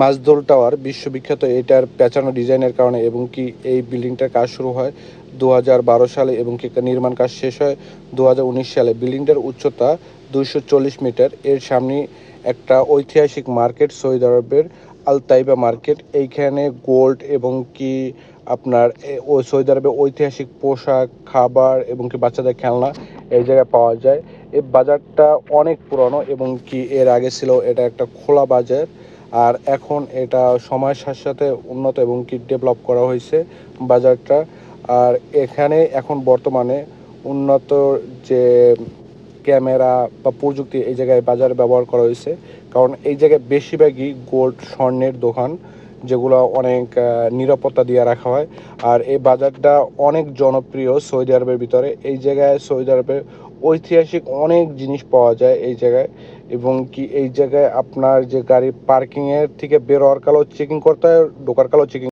মাজদুল tower বিশ্ববিখ্যাত, এটার পেঁচানো ডিজাইনের কারণে এবং কি এই বিল্ডিংটার কাজ শুরু হয় দু হাজার বারো সালে এবং কি নির্মাণ কাজ শেষ হয় দু হাজার উনিশ সালে। বিল্ডিংটার উচ্চতা দুইশো চল্লিশ মিটার। এর সামনে একটা ঐতিহাসিক মার্কেট সৌদি আরবের আল তাইবা মার্কেট। এইখানে গোল্ড এবং কি আপনার সৌদি আরবে ঐতিহাসিক পোশাক, খাবার এবং কি বাচ্চাদের খেলনা এই জায়গায় পাওয়া যায়। এই বাজারটা অনেক পুরনো এবং কি এর আগে ছিল এটা একটা খোলা বাজার। আর এখন এটা সময়ের সাথে সাথে উন্নত এবং কি ডেভেলপ করা হয়েছে বাজারটা। আর এখানে এখন বর্তমানে উন্নত যে ক্যামেরা বা প্রযুক্তি এই জায়গায় বাজারে ব্যবহার করা হয়েছে। কারণ এই জায়গায় বেশিরভাগই গোল্ড স্বর্ণের দোকান। যেগুলো অনেক নিরাপত্তা দিয়ে রাখা হয়। আর এই বাজারটা অনেক জনপ্রিয় সৌদি আরবের ভিতরে। এই জায়গায় সৌদি আরবের ঐতিহাসিক অনেক জিনিস পাওয়া যায় এই জায়গায়। এবং কি এই জায়গায় আপনার যে গাড়ি পার্কিংয়ের থেকে বের কালো চেকিং করতে হয়, ঢোকার কালো চেকিং